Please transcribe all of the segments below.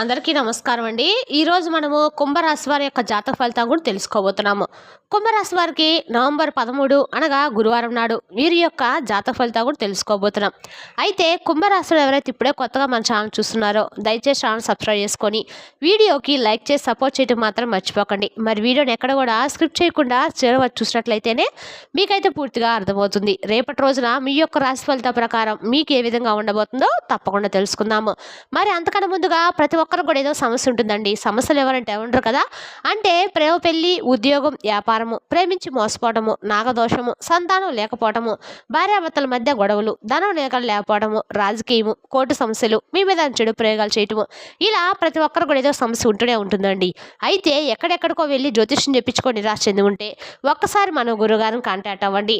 అందరికీ నమస్కారం అండి. ఈరోజు మనము కుంభరాశి వారి యొక్క జాతక ఫలితం కూడా తెలుసుకోబోతున్నాము. కుంభరాశి వారికి నవంబర్ పదమూడు అనగా గురువారం నాడు వీరి యొక్క జాతక ఫలితం కూడా తెలుసుకోబోతున్నాం. అయితే కుంభరాశిలో ఎవరైతే ఇప్పుడే కొత్తగా మన ఛానల్ చూస్తున్నారో దయచేసి ఛానల్ సబ్స్క్రైబ్ చేసుకొని వీడియోకి లైక్ చేసి సపోర్ట్ చేయడం మాత్రం మర్చిపోకండి. మరి వీడియోని ఎక్కడ కూడా స్క్రిప్ట్ చేయకుండా చేరవచ్చు చూసినట్లయితేనే మీకైతే పూర్తిగా అర్థమవుతుంది. రేపటి రోజున మీ యొక్క రాశి ఫలితం ప్రకారం మీకు ఏ విధంగా ఉండబోతుందో తప్పకుండా తెలుసుకుందాము. మరి అంతకన్నా ముందుగా ప్రతి ఒక్కరు కూడా ఏదో సమస్య ఉంటుందండి. సమస్యలు ఎవరంటే ఉండరు కదా. అంటే ప్రేమ పెళ్ళి ఉద్యోగం వ్యాపారము ప్రేమించి మోసపోవటము నాగదోషము సంతానం లేకపోవటము భార్యాభర్తల మధ్య గొడవలు ధనం లేక లేకపోవడము రాజకీయము కోర్టు సమస్యలు మీ మీద చెడు ప్రయోగాలు చేయటము ఇలా ప్రతి ఒక్కరు కూడా ఏదో సమస్య ఉంటూనే ఉంటుందండి. అయితే ఎక్కడెక్కడికో వెళ్ళి జ్యోతిష్యం చెప్పించుకొని నిరాశ చెంది ఉంటే ఒక్కసారి మన గురుగారిని కాంటాక్ట్ అవ్వండి.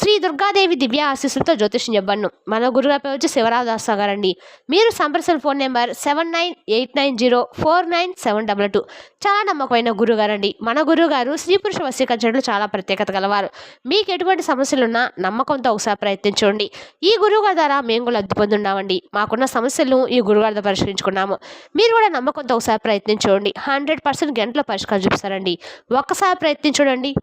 శ్రీ దుర్గాదేవి దివ్య ఆశీస్సులతో జ్యోతిష్యం చెప్పను మన గురుగారి పేరు వచ్చి శివరాదాస్ గారండి మీరు సంప్రదించిన phone number seven nine eight eight nine zero four nine seven double two. చాలా నమ్మకమైన గురుగారండి. మన గురుగారు స్త్రీ పురుష వశీకరించడంలో చాలా ప్రత్యేకత గలవారు. మీకు ఎటువంటి సమస్యలున్నా నమ్మకంతో ఒకసారి ప్రయత్నించండి. ఈ గురువుగారి ద్వారా మేము కూడా లబ్ధి పొందున్నామండి. మాకున్న సమస్యలను ఈ గురుగారితో పరిష్కరించుకున్నాము. మీరు కూడా నమ్మకంతో ఒకసారి ప్రయత్నించండి. హండ్రెడ్ పర్సెంట్ గంటలో పరిష్కారం చూపిస్తారండి. ఒక్కసారి ప్రయత్నించండి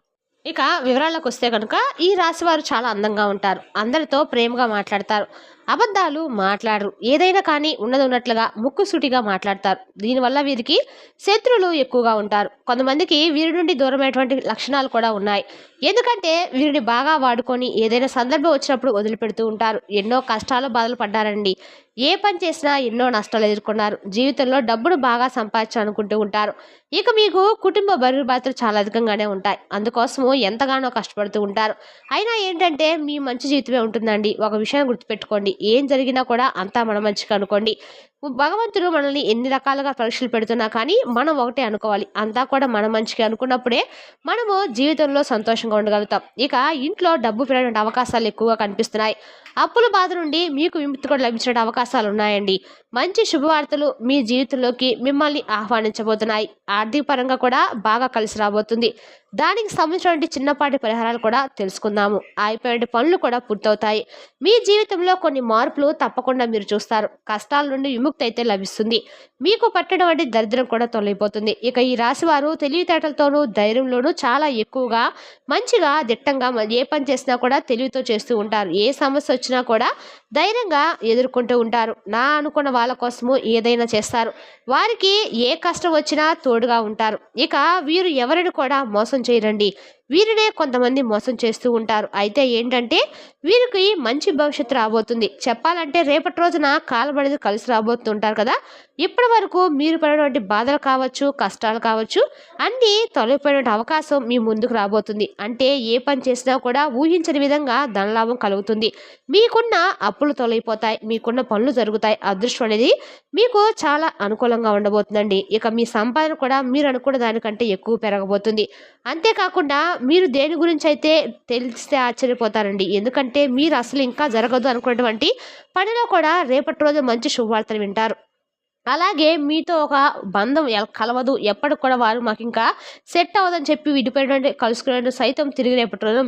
ఇక వివరాలకు వస్తే కనుక ఈ రాశి వారు చాలా అందంగా ఉంటారు. అందరితో ప్రేమగా మాట్లాడతారు. అబద్ధాలు మాట్లాడరు. ఏదైనా కానీ ఉన్నది ఉన్నట్లుగా ముక్కుసూటిగా మాట్లాడతారు. దీనివల్ల వీరికి శత్రువులు ఎక్కువగా ఉంటారు. కొంతమందికి వీరి నుండి దూరమైనటువంటి లక్షణాలు కూడా ఉన్నాయి. ఎందుకంటే వీరిని బాగా వాడుకొని ఏదైనా సందర్భం వచ్చినప్పుడు వదిలిపెడుతూ ఉంటారు. ఎన్నో కష్టాలు బాధలు పడ్డారండి. ఏ పని చేసినా ఎన్నో నష్టాలు ఎదుర్కొన్నారు. జీవితంలో డబ్బును బాగా సంపాదించాలనుకుంటూ ఉంటారు. ఇక మీకు కుటుంబ బరువు బాధలు చాలా అధికంగానే ఉంటాయి. అందుకోసము ఎంతగానో కష్టపడుతూ ఉంటారు. అయినా ఏంటంటే మీ మంచి జీవితమే ఉంటుందండి. ఒక విషయం గుర్తుపెట్టుకోండి. ఏం జరిగినా కూడా అంతా మన మంచిగా అనుకోండి. భగవంతుడు మనల్ని ఎన్ని రకాలుగా పరీక్షలు పెడుతున్నా కానీ మనం ఒకటే అనుకోవాలి. అంతా కూడా మన మంచిగా అనుకున్నప్పుడే మనము జీవితంలో సంతోషంగా ఉండగలుగుతాం. ఇక ఇంట్లో డబ్బు పెరగడానికి అవకాశాలు ఎక్కువగా కనిపిస్తున్నాయి. అప్పుల బాధ నుండి మీకు విముక్తి కూడా లభించడానికి అవకాశం ఉన్నాయండి మంచి శుభవార్తలు మీ జీవితంలోకి మిమ్మల్ని ఆహ్వానించబోతున్నాయి. ఆర్థిక పరంగా కూడా బాగా కలిసి రాబోతుంది. దానికి సంబంధించినటువంటి చిన్నపాటి పరిహారాలు కూడా తెలుసుకుందాము. అయిపోయిన పనులు కూడా పూర్తవుతాయి. మీ జీవితంలో కొన్ని మార్పులు తప్పకుండా మీరు చూస్తారు. కష్టాల నుండి విముక్తి అయితే లభిస్తుంది. మీకు పట్టడం వంటి దరిద్రం కూడా తొలగిపోతుంది. ఇక ఈ రాశి వారు తెలివితేటలతోనూ ధైర్యంలోనూ చాలా ఎక్కువగా మంచిగా దిట్టంగా ఏ పని చేసినా కూడా తెలివితో చేస్తూ ఉంటారు. ఏ సమస్య వచ్చినా కూడా ధైర్యంగా ఎదుర్కొంటూ ఉంటారు. నా అనుకున్న వాళ్ళ కోసము ఏదైనా చేస్తారు. వారికి ఏ కష్టం వచ్చినా తోడుగా ఉంటారు. ఇక వీరు ఎవరిని కూడా మోసం చేయరండి. వీరినే కొంతమంది మోసం చేస్తూ ఉంటారు. అయితే ఏంటంటే వీరికి మంచి భవిష్యత్తు రాబోతుంది. చెప్పాలంటే రేపటి రోజున కాలబడిది కలిసి రాబోతుంటారు కదా. ఇప్పటి వరకు మీరు పడినటువంటి బాధలు కావచ్చు కష్టాలు కావచ్చు అన్నీ తొలగిపోయిన అవకాశం మీ ముందుకు రాబోతుంది. అంటే ఏ పని చేసినా కూడా ఊహించని విధంగా ధనలాభం కలుగుతుంది. మీకున్న అప్పులు తొలగిపోతాయి. మీకున్న పనులు జరుగుతాయి. అదృష్టం అనేది మీకు చాలా అనుకూలంగా ఉండబోతుందండి. ఇక మీ సంపాదన కూడా మీరు అనుకున్న దానికంటే ఎక్కువ పెరగబోతుంది. అంతేకాకుండా మీరు దేని గురించి అయితే తెలిస్తే ఆశ్చర్యపోతారండి. ఎందుకంటే మీరు అసలు ఇంకా జరగదు అనుకున్నటువంటి పనిలో కూడా రేపటి రోజు మంచి శుభవార్తలు వింటారు. అలాగే మీతో ఒక బంధం కలవదు. ఎప్పటికి కూడా వారు మాకు ఇంకా సెట్ అవ్వదని చెప్పి విడిపోయినటువంటి కలుసుకునే సైతం తిరిగి రేపటి రోజు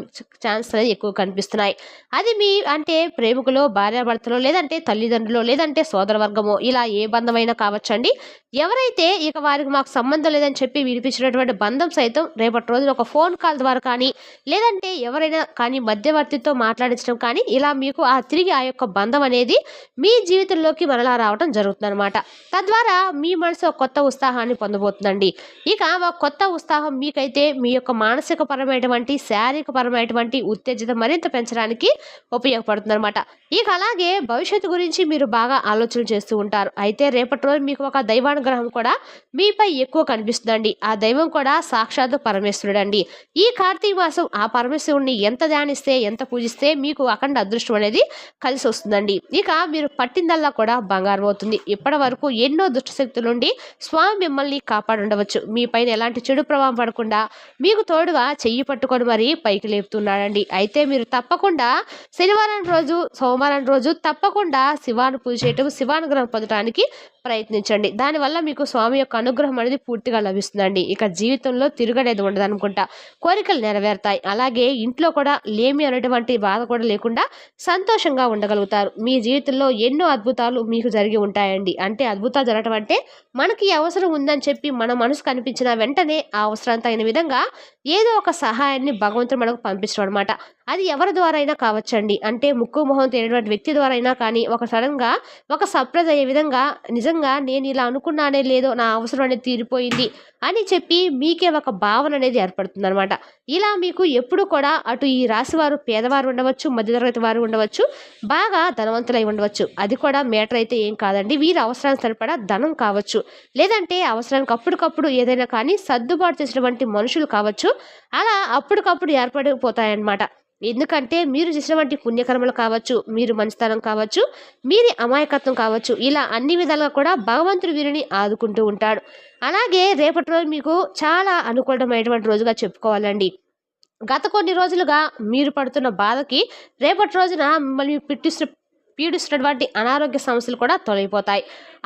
ఛాన్స్ అనేది ఎక్కువ కనిపిస్తున్నాయి. అది మీ అంటే ప్రేమికులో భార్యాభర్తలో లేదంటే తల్లిదండ్రులు లేదంటే సోదర వర్గమో ఇలా ఏ బంధమైనా కావచ్చండి. ఎవరైతే ఇక వారికి మాకు సంబంధం లేదని చెప్పి వినిపించినటువంటి బంధం సైతం రేపటి రోజున ఒక ఫోన్ కాల్ ద్వారా కానీ లేదంటే ఎవరైనా కానీ మధ్యవర్తితో మాట్లాడించడం కానీ ఇలా మీకు ఆ తిరిగి ఆ యొక్క బంధం అనేది మీ జీవితంలోకి మరలా రావడం జరుగుతుందన్నమాట. తద్వారా మీ మనసు ఒక కొత్త ఉత్సాహాన్ని పొందబోతుందండి. ఇక ఒక కొత్త ఉత్సాహం మీకైతే మీ యొక్క మానసిక పరమైనటువంటి శారీరక పరమైనటువంటి ఉత్తేజిత మరింత పెంచడానికి ఉపయోగపడుతుంది అనమాట ఇక అలాగే భవిష్యత్తు గురించి మీరు బాగా ఆలోచన చేస్తూ ఉంటారు. అయితే రేపటి రోజు మీకు ఒక అనుగ్రహం కూడా మీపై ఎక్కువ కనిపిస్తుందండి. ఆ దైవం కూడా సాక్షాత్ పరమేశ్వరుడు అండి ఈ కార్తీక మాసం ఆ పరమేశ్వరుడిని ఎంత ధ్యానిస్తే ఎంత పూజిస్తే మీకు అఖండ అదృష్టం అనేది కలిసి వస్తుందండి. ఇక మీరు పట్టిందల్లా కూడా బంగారం అవుతుంది. ఇప్పటి వరకు ఎన్నో దుష్టశక్తుల నుండి స్వామి మిమ్మల్ని కాపాడుండవచ్చు. మీ పైన ఎలాంటి చెడు ప్రభావం పడకుండా మీకు తోడుగా చెయ్యి పట్టుకొని మరీ పైకి లేపుతున్నాడండి. అయితే మీరు తప్పకుండా శనివారం రోజు సోమవారం రోజు తప్పకుండా శివాను పూజ చేయటం శివానుగ్రహం పొందడానికి ప్రయత్నించండి. దానివల్ల మీకు స్వామి యొక్క అనుగ్రహం అనేది పూర్తిగా లభిస్తుందండి. ఇక జీవితంలో తిరగనేది ఉండదు అనుకుంటా కోరికలు నెరవేరుతాయి. అలాగే ఇంట్లో కూడా లేమి అనేటువంటి బాధ కూడా లేకుండా సంతోషంగా ఉండగలుగుతారు. మీ జీవితంలో ఎన్నో అద్భుతాలు మీకు జరిగి ఉంటాయండి. అంటే అద్భుతాలు జరగటం అంటే మనకి అవసరం ఉందని చెప్పి మన మనసు కనిపించిన వెంటనే ఆ అవసరం అయిన విధంగా ఏదో ఒక సహాయాన్ని భగవంతుడు మనకు పంపించడం అనమాట అది ఎవరి ద్వారా అయినా కావచ్చండి. అంటే ముక్కు మొహం తెలియనటువంటి వ్యక్తి ద్వారా అయినా కానీ ఒక సడన్గా ఒక సర్ప్రైజ్ అయ్యే విధంగా నిజంగా నేను ఇలా అనుకున్నానే లేదో నా అవసరం అనేది తీరిపోయింది అని చెప్పి మీకే ఒక భావన అనేది ఏర్పడుతుంది అనమాట ఇలా మీకు ఎప్పుడు కూడా అటు ఈ రాశివారు పేదవారు ఉండవచ్చు మధ్యతరగతి వారు ఉండవచ్చు బాగా ధనవంతులై ఉండవచ్చు. అది కూడా మేటర్ అయితే ఏం కాదండి. వీరి అవసరానికి సరిపడా ధనం కావచ్చు. లేదంటే అవసరానికి అప్పటికప్పుడు ఏదైనా కానీ సర్దుబాటు చేసినటువంటి మనుషులు కావచ్చు. అలా అప్పటికప్పుడు ఏర్పడిపోతాయన్నమాట. ఎందుకంటే మీరు చేసినటువంటి పుణ్యకర్మలు కావచ్చు మీరు మంచితనం కావచ్చు మీరి అమాయకత్వం కావచ్చు ఇలా అన్ని విధాలుగా కూడా భగవంతుడు వీరిని ఆదుకుంటూ ఉంటాడు. అలాగే రేపటి రోజు మీకు చాలా అనుకూలమైనటువంటి రోజుగా చెప్పుకోవాలండి. గత కొన్ని రోజులుగా మీరు పడుతున్న బాధకి రేపటి రోజున మిమ్మల్ని పిట్టిస్తు పీడిస్తున్నటువంటి అనారోగ్య సమస్యలు కూడా తొలగిపోతాయి.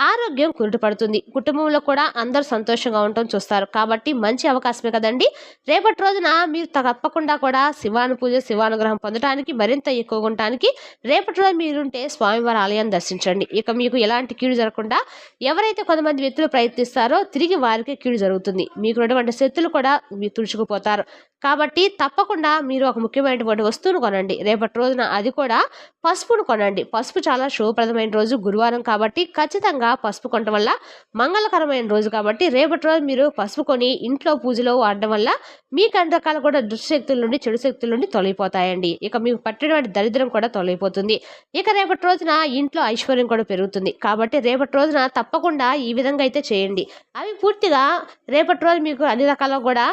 ఆరోగ్యం కురుటపడుతుంది కుటుంబంలో కూడా అందరూ సంతోషంగా ఉండటం చూస్తారు. కాబట్టి మంచి అవకాశమే కదండి. రేపటి రోజున మీరు తప్పకుండా కూడా శివాను పూజ శివానుగ్రహం పొందడానికి మరింత ఎక్కువగా ఉండటానికి రేపటి రోజు మీరుంటే స్వామివారి ఆలయాన్ని దర్శించండి. ఇక మీకు ఎలాంటి కీడు జరగకుండా ఎవరైతే కొంతమంది వ్యక్తులు ప్రయత్నిస్తారో తిరిగి వారికి కీడు జరుగుతుంది. మీకు ఉన్నటువంటి శక్తులు కూడా మీరు తుడుచుకుపోతారు. కాబట్టి తప్పకుండా మీరు ఒక ముఖ్యమైనటువంటి వస్తువును కొనండి. రేపటి రోజున అది కూడా పసుపును కొనండి. పసుపు చాలా శుభప్రదమైన రోజు గురువారం కాబట్టి ఖచ్చితంగా పసుపు కొనడం వల్ల మంగళకరమైన రోజు కాబట్టి రేపటి రోజు మీరు పసుపు కొని ఇంట్లో పూజలో వాడడం వల్ల మీకు అన్ని రకాల కూడా దుష్టశక్తుల నుండి చెడు శక్తుల నుండి తొలగిపోతాయండి. ఇక మీకు పట్టినటువంటి దరిద్రం కూడా తొలగిపోతుంది. ఇక రేపటి రోజున ఇంట్లో ఐశ్వర్యం కూడా పెరుగుతుంది. కాబట్టి రేపటి రోజున తప్పకుండా ఈ విధంగా అయితే చేయండి. అవి పూర్తిగా రేపటి రోజు మీకు అన్ని రకాల కూడా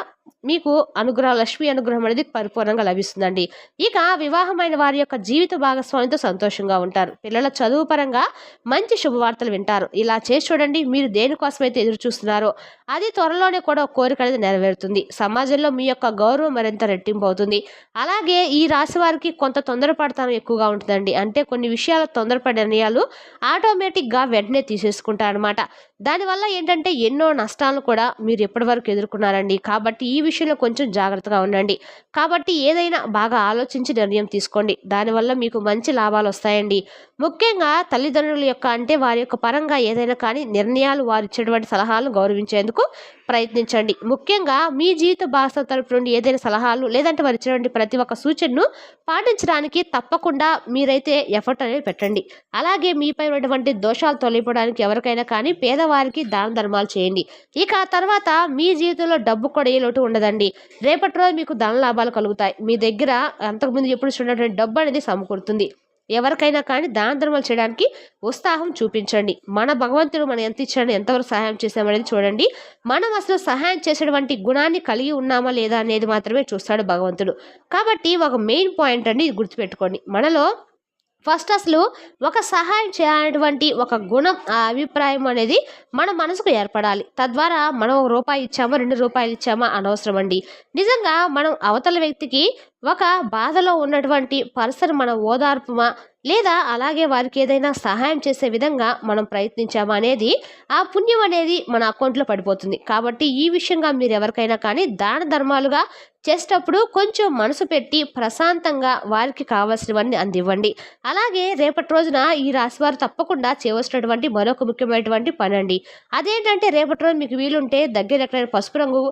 మీకు అనుగ్రహం లక్ష్మి అనుగ్రహం అనేది పరిపూర్ణంగా లభిస్తుందండి. ఇక వివాహమైన వారి యొక్క జీవిత భాగస్వామితో సంతోషంగా ఉంటారు. పిల్లల చదువు పరంగా మంచి శుభవార్తలు వింటారు. ఇలా చేసి చూడండి మీరు దేనికోసమైతే ఎదురు చూస్తున్నారో అది త్వరలోనే కూడా కోరిక అనేది నెరవేరుతుంది. సమాజంలో మీ యొక్క గౌరవం మరింత రెట్టింపు అవుతుంది. అలాగే ఈ రాశి వారికి కొంత తొందరపడతాం ఎక్కువగా ఉంటుందండి. అంటే కొన్ని విషయాల తొందరపడే నిర్ణయాలు ఆటోమేటిక్గా వెంటనే తీసేసుకుంటారనమాట దానివల్ల ఏంటంటే ఎన్నో నష్టాలను కూడా మీరు ఎప్పటివరకు ఎదుర్కొన్నారండి. కాబట్టి ఈ విషయంలో కొంచెం జాగ్రత్తగా ఉండండి. కాబట్టి ఏదైనా బాగా ఆలోచించి నిర్ణయం తీసుకోండి. దానివల్ల మీకు మంచి లాభాలు వస్తాయండి. ముఖ్యంగా తల్లిదండ్రుల యొక్క అంటే వారి యొక్క పరంగా ఏదైనా కానీ నిర్ణయాలు వారు ఇచ్చేటువంటి సలహాలు గౌరవించేందుకు ప్రయత్నించండి. ముఖ్యంగా మీ జీవిత భాష తరపు నుండి ఏదైనా సలహాలు లేదంటే వారు ఇచ్చినటువంటి ప్రతి ఒక్క సూచనను పాటించడానికి తప్పకుండా మీరైతే ఎఫర్ట్ అనేది పెట్టండి. అలాగే మీపై ఉన్నటువంటి దోషాలు తొలగిపోవడానికి ఎవరికైనా కానీ పేదవారికి దాన ధర్మాలు చేయండి. ఇక తర్వాత మీ జీవితంలో డబ్బు కూడా ఏ లోటు ఉండదండి. రేపటి రోజు మీకు ధన లాభాలు కలుగుతాయి. మీ దగ్గర అంతకుముందు ఎప్పుడు చూడటువంటి డబ్బు అనేది సమకూరుతుంది. ఎవరికైనా కానీ దాన ధర్మాలు చేయడానికి ఉత్సాహం చూపించండి. మన భగవంతుడు మనం ఎంత ఇచ్చాడో ఎంతవరకు సహాయం చేసామనేది చూడండి. మనం అసలు సహాయం చేసేటువంటి గుణాన్ని కలిగి ఉన్నామా లేదా అనేది మాత్రమే చూస్తాడు భగవంతుడు. కాబట్టి ఒక మెయిన్ పాయింట్ అండి ఇది గుర్తుపెట్టుకోండి. మనలో ఫస్ట్ అసలు ఒక సహాయం చేయాలనేటువంటి ఒక గుణం ఆ అభిప్రాయం అనేది మన మనసుకు ఏర్పడాలి. తద్వారా మనం ఒక రూపాయి ఇచ్చామా రెండు రూపాయలు ఇచ్చామా అనవసరం అండి. నిజంగా మనం అవతల వ్యక్తికి ఒక బాధలో ఉన్నటువంటి పర్సన్ మన ఓదార్పుమా? లేదా అలాగే వారికి ఏదైనా సహాయం చేసే విధంగా మనం ప్రయత్నించామా అనేది ఆ పుణ్యం అనేది మన అకౌంట్లో పడిపోతుంది. కాబట్టి ఈ విషయంగా మీరు ఎవరికైనా కానీ దాన ధర్మాలుగా చేసేటప్పుడు కొంచెం మనసు పెట్టి ప్రశాంతంగా వారికి కావాల్సినవన్నీ అందివ్వండి. అలాగే రేపటి రోజున ఈ రాశి వారు తప్పకుండా చేయవలసినటువంటి మరొక ముఖ్యమైనటువంటి పని అండి అదేంటంటే రేపటి రోజు మీకు వీలుంటే దగ్గర ఎక్కడైనా పసుపు రంగు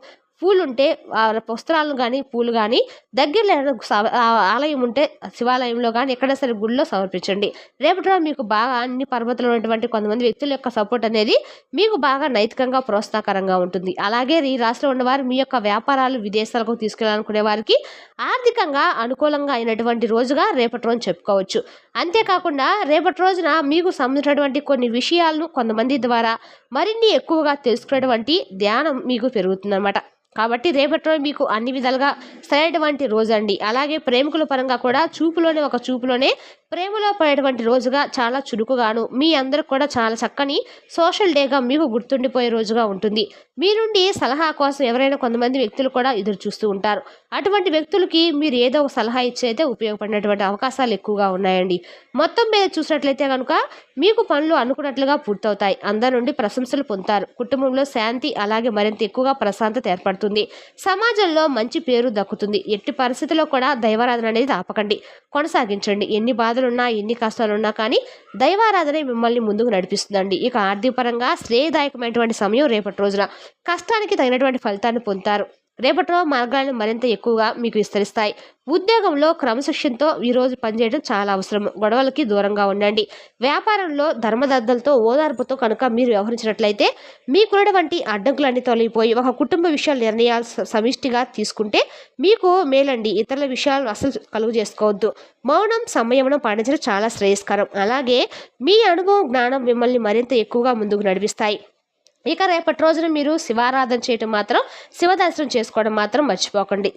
పూలు ఉంటే ఆ వస్త్రాలను కానీ పూలు కానీ దగ్గరలో స- ఆలయం ఉంటే శివాలయంలో కానీ ఎక్కడ సరే గుడిలో సమర్పించండి. రేపటి రోజు మీకు బాగా అన్ని పర్వతంలో ఉన్నటువంటి కొంతమంది వ్యక్తుల యొక్క సపోర్ట్ అనేది మీకు బాగా నైతికంగా ప్రోత్సాహకరంగా ఉంటుంది. అలాగే ఈ రాష్ట్రంలో ఉన్నవారు మీ యొక్క వ్యాపారాలు విదేశాలకు తీసుకెళ్ళాలనుకునే వారికి ఆర్థికంగా అనుకూలంగా అయినటువంటి రోజుగా రేపటి రోజు చెప్పుకోవచ్చు. అంతేకాకుండా రేపటి రోజున మీకు సంబంధించినటువంటి కొన్ని విషయాలను కొంతమంది ద్వారా మరిన్ని ఎక్కువగా తెలుసుకునేటువంటి ధ్యానం మీకు పెరుగుతుందన్నమాట. కాబట్టి రేపటి రోజు మీకు అన్ని విధాలుగా సరైనటువంటి రోజు అండి అలాగే ప్రేమికుల పరంగా కూడా చూపులోనే ఒక చూపులోనే ప్రేమలో పడేటువంటి రోజుగా చాలా చురుకుగాను మీ అందరికి కూడా చాలా చక్కని సోషల్ డేగా మీకు గుర్తుండిపోయే రోజుగా ఉంటుంది. మీ నుండి సలహా కోసం ఎవరైనా కొంతమంది వ్యక్తులు కూడా ఎదురు చూస్తూ ఉంటారు. అటువంటి వ్యక్తులకి మీరు ఏదో ఒక సలహా ఇచ్చి అయితే ఉపయోగపడినటువంటి అవకాశాలు ఎక్కువగా ఉన్నాయండి. మొత్తం మీద చూసినట్లయితే కనుక మీకు పనులు అనుకున్నట్లుగా పూర్తవుతాయి. అందరి నుండి ప్రశంసలు పొందుతారు. కుటుంబంలో శాంతి అలాగే మరింత ఎక్కువగా ప్రశాంతత ఏర్పడుతుంది. సమాజంలో మంచి పేరు దక్కుతుంది. ఎట్టి పరిస్థితుల్లో కూడా దైవారాధన అనేది ఆపకండి. కొనసాగించండి. ఎన్ని బాధలు బాధలున్నా ఎన్ని కష్టాలున్నా కానీ దైవారాధనే మిమ్మల్ని ముందుకు నడిపిస్తుందండి. ఇక ఆర్థికపరంగా శ్రేయదాయకమైనటువంటి సమయం రేపటి రోజున. కష్టానికి తగినటువంటి ఫలితాన్ని పొందుతారు. రేపటిలో మార్గాలను మరింత ఎక్కువగా మీకు విస్తరిస్తాయి. ఉద్యోగంలో క్రమశిక్షణతో ఈరోజు పనిచేయడం చాలా అవసరం. గొడవలకి దూరంగా ఉండండి. వ్యాపారంలో ధర్మదద్దలతో ఓదార్పుతో కనుక మీరు వ్యవహరించినట్లయితే మీకున్నటువంటి అడ్డంకులన్నీ తొలగిపోయి ఒక కుటుంబ విషయాలు నిర్ణయాలు సమిష్టిగా తీసుకుంటే మీకు మేలండి ఇతరుల విషయాలు అసలు కలుగు చేసుకోవద్దు. మౌనం సంయమనం పాటించడం చాలా శ్రేయస్కరం. అలాగే మీ అనుభవం జ్ఞానం మిమ్మల్ని మరింత ఎక్కువగా ముందుకు నడిపిస్తాయి. ఇక రేపటి రోజున మీరు శివారాధన చేయటం మాత్రం శివదర్శనం చేసుకోవడం మాత్రం మర్చిపోకండి.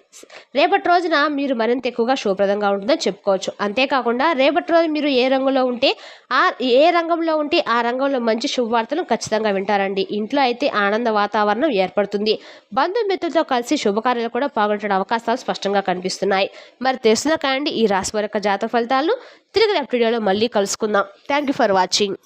రేపటి రోజున మీరు మరింత ఎక్కువగా శుభప్రదంగా ఉంటుందని చెప్పుకోవచ్చు. అంతేకాకుండా రేపటి రోజు మీరు ఏ రంగంలో ఉంటే ఆ ఏ రంగంలో ఉంటే ఆ రంగంలో మంచి శుభవార్తలు ఖచ్చితంగా వింటారండి. ఇంట్లో అయితే ఆనంద వాతావరణం ఏర్పడుతుంది. బంధుమిత్రులతో కలిసి శుభకార్యాలు కూడా పాల్గొనడం అవకాశాలు స్పష్టంగా కనిపిస్తున్నాయి. మరి తెలుసునా కాండి ఈ రాశి వరకు జాతక ఫలితాలను తిరిగి రేపటి వీడియోలో మళ్ళీ కలుసుకుందాం. Thank you for watching